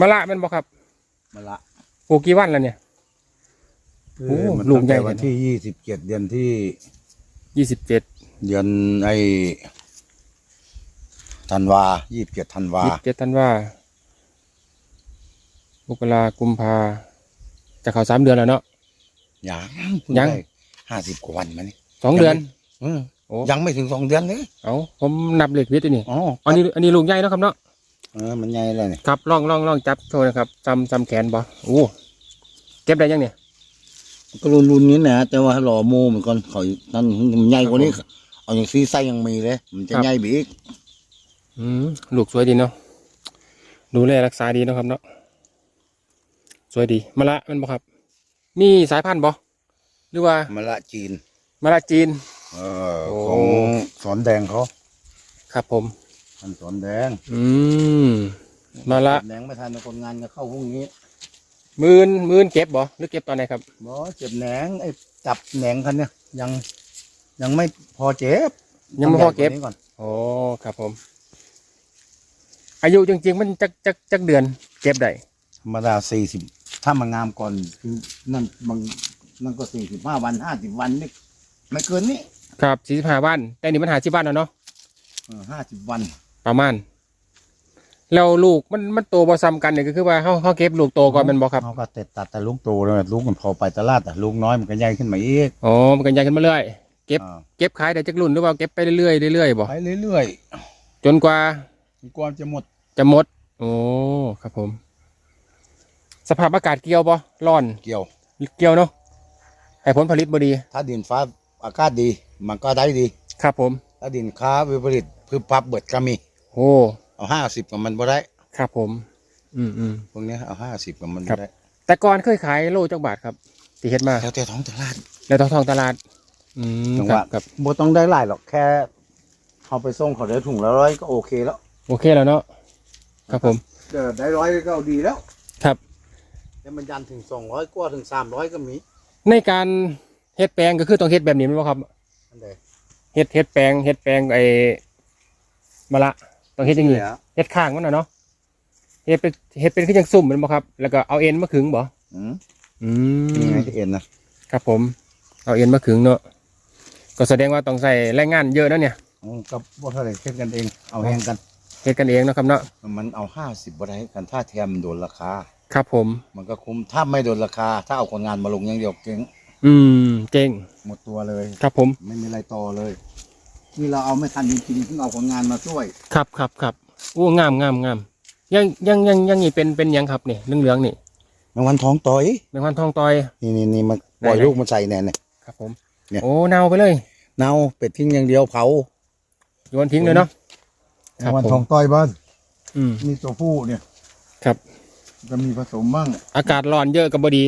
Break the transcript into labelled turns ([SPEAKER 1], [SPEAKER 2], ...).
[SPEAKER 1] มะละแมันบ่ครับ
[SPEAKER 2] มาละ
[SPEAKER 1] ปลูกกี่วันแล้วเนี่ย โอ้
[SPEAKER 2] เออมัน
[SPEAKER 1] ลูก
[SPEAKER 2] ตั้ง
[SPEAKER 1] ใหญ่
[SPEAKER 2] แต่วันที่ยี่สิบเจ็ดเดือนที่
[SPEAKER 1] ยี่สิบเจ็ด
[SPEAKER 2] เดือนไอ้ธันวายี่สิบเจ็ดธันวา
[SPEAKER 1] ยี่สิบเจ็ดธันวามกรากุมภาจะเข้าสามเดือนแล้วเนาะ
[SPEAKER 2] ยัง
[SPEAKER 1] ยัง
[SPEAKER 2] ห้าสิบกว่าวันมานี่
[SPEAKER 1] สองเดือน
[SPEAKER 2] อืม
[SPEAKER 1] โอ้
[SPEAKER 2] ยังไม่ถึงสองเดือนเลย
[SPEAKER 1] เอาผมนับเลขผิดตัวนี่
[SPEAKER 2] อ๋อ
[SPEAKER 1] อันนี้ อันนี้ลูกใหญ่เนาะครับเนาะ
[SPEAKER 2] เออมันใหญ่เลยนี่
[SPEAKER 1] ครับลองลองลองจับโชว์นะครับจำจำแขนบ่โอ้เก็บได้ยังเนี่ย
[SPEAKER 2] ก็รุนรุนๆนี้นะแต่ว่าหล่อโมเหมือนกันเขานั่นมันใหญ่กว่านี้เอาอย่างซีไส้ยังมีเลย มันจะใหญ่ไปอีก
[SPEAKER 1] อืมลูกสวยดีเนาะดูแลรักษาดีเนาะครับเนาะสวยดีมะละแมันบ่ครับ มีสายพันธุ์บ่หรือว่า
[SPEAKER 2] มะละจีน
[SPEAKER 1] มะละจีน
[SPEAKER 2] เออ
[SPEAKER 1] โอ้
[SPEAKER 2] ของสอนแดงเขา
[SPEAKER 1] ครับผม
[SPEAKER 2] ทันสอนแดง
[SPEAKER 1] อืมมาละ
[SPEAKER 2] แดงไม่ทันคนงานก็เข้าพรุ่งนี้
[SPEAKER 1] หมื่นหมื่นเก็บบ่หรือเก็บตอนไหนครับ
[SPEAKER 2] บอเจ็บแหนงไอ้จับแหนงคันเนี่ยยังยังไม่พอเจ็บ
[SPEAKER 1] ยังไม่พอเก็บ
[SPEAKER 2] ต้งใหญ่ว่านี้ก่อน
[SPEAKER 1] โอ้ครับผม อายุจริง ๆ มันจักจักจักเดือน เก็บได้
[SPEAKER 2] ธรรมดาสี่สิบถ้ามางามก่อนคือนั่นบางนั่นก็สี่สิบห้าวันห้าสิบวันนี่ไม่เกินนี่
[SPEAKER 1] ครับสี่สิบห้าวัน แต่นี่มันหาที่บ้านแล้วเนาะ
[SPEAKER 2] ห้าสิบวัน
[SPEAKER 1] ประมาณ แล้วลูกมันมันโตบ่ซ้ำกันเนี่ยก็คือว่าเขาเขาเก็บลูกโตก่อนแมันบ่ครับ
[SPEAKER 2] เขาก็เต็ดตัดแต่ลูกโตแล้วลูกมันพอไปตลาดแต่ลูกน้อยมันก็ใหญ่ขึ้นมาอีก
[SPEAKER 1] อ๋อมันกันใหญ่ขึ้นมาเรื่อย เก็บ
[SPEAKER 2] อ่า
[SPEAKER 1] เก็บขายได้จักรุ่นหรือว่าเก็บไปเรื่อยๆเรื่อยๆบ่
[SPEAKER 2] ไปเรื่อย
[SPEAKER 1] จนกว่า
[SPEAKER 2] ๆกว่าจะหมด
[SPEAKER 1] จะหมด โอ้ ครับผม สภาพอากาศเกี่ยวบ่ร้อน
[SPEAKER 2] เกี่ยว
[SPEAKER 1] เกี่ยวเนาะ ให้ผลผลิตบ่ดี
[SPEAKER 2] ถ้าดินฟ้าอากาศดี มันก็ได้ดี
[SPEAKER 1] ครับผม
[SPEAKER 2] ถ้าดินค้าวิปริตพืบพับเบิดก็มี
[SPEAKER 1] โอ้
[SPEAKER 2] เอาห้าสิบกับมันบ่ได้
[SPEAKER 1] ครับผม อืมอืม
[SPEAKER 2] พวกเนี้ยเอาห้าสิบกับมัน
[SPEAKER 1] ครั
[SPEAKER 2] บ่
[SPEAKER 1] บ
[SPEAKER 2] ได้
[SPEAKER 1] แต่ก่อนเคยขายโลจักบาทครับตีเฮ็ดมา
[SPEAKER 2] แล้วแต่ท้องตลาด
[SPEAKER 1] แล้วทองทองตลาด อืม
[SPEAKER 2] จัง
[SPEAKER 1] ค
[SPEAKER 2] ห
[SPEAKER 1] รั
[SPEAKER 2] วะ
[SPEAKER 1] บครับ
[SPEAKER 2] บ่ต้องได้หลายหรอกแค่เขาไปส่งเขาได้ถุงละร้อยก็โอเคแล้ว
[SPEAKER 1] โอเคแล้วเนาะครับผม
[SPEAKER 2] เออได้ร้อยก็เอาดีแล้ว
[SPEAKER 1] ครับ
[SPEAKER 2] แต่มันยันถึงสองร้อยกว่าถึงสามร้อยก็มี
[SPEAKER 1] ในการเฮ็ดแปลงก็คือต้องเฮ็ดแบบนี้แมั้ยบ่ครับ
[SPEAKER 2] อันใด
[SPEAKER 1] เฮ็ดเฮ็ดแปลงเฮ็ดแปลงไอ้มะละ ต้องเฮ็ดอย่างนี้
[SPEAKER 2] เหลือ
[SPEAKER 1] เฮ็ดข้างมันน่ะเนาะเฮ็ดเป็นเฮ็ดเป็นคือจังซุ่มแมันบ่ครับ แล้วก็เอาเอ็นมาขึงบ่
[SPEAKER 2] อืม
[SPEAKER 1] อื
[SPEAKER 2] นี่
[SPEAKER 1] ม
[SPEAKER 2] ไงที่เอ็นนะครับ
[SPEAKER 1] ผม เอาเอ็นมาขึงเนาะก็แสดงว่าต้องใส่แรงงานเยอะนะเนี่ย
[SPEAKER 2] อืมกับบ่เท่าไหร่เทียบกันเอง เอาแหงกัน
[SPEAKER 1] เฮ็ดกันเองเนาะครับเนาะ
[SPEAKER 2] มันเอาห้าสิบบ่ได้กันถ้าแทมมันโดนราคา
[SPEAKER 1] ครับผม
[SPEAKER 2] มันก็คุ้มถ้าไม่โดนราคา ถ้าเอาคนงานมาลงอย่างเดียวเก่ง
[SPEAKER 1] อืมเจ๋ง
[SPEAKER 2] หมดตัวเลย
[SPEAKER 1] ครับผม
[SPEAKER 2] ไม่มีอะไรต่อเลย นี่เราเอาไม่ทันจริงๆต้องเอาคนงานมาช่วย
[SPEAKER 1] ครับครับครับโอ้งามงามงามยังยังยังยังนี่เป็นเป็นหยังครับนี่เหลืองเหลืองๆนี่
[SPEAKER 2] แมงวันท้องต่อย
[SPEAKER 1] เป็นควันทองตอย
[SPEAKER 2] นี่นี่นี่มันปล่อย
[SPEAKER 1] ไหนๆ
[SPEAKER 2] ลูกมันใส่แน่เนี่ย
[SPEAKER 1] ครับผม
[SPEAKER 2] เนี่ย
[SPEAKER 1] โอ้เน่าไปเลย
[SPEAKER 2] เน่าเป็ดทิ้งอย่างเดียวเผา
[SPEAKER 1] โยนทิ้งเลยเนาะ
[SPEAKER 2] แม
[SPEAKER 1] ครับ
[SPEAKER 2] งวัน
[SPEAKER 1] ผม
[SPEAKER 2] ท้องต่อยบ้าน
[SPEAKER 1] อืม
[SPEAKER 2] นี่ตัวผู้เนี่ย
[SPEAKER 1] ครับ
[SPEAKER 2] จะมีผสมบ้าง
[SPEAKER 1] อากาศร้อนเยอะกับบดี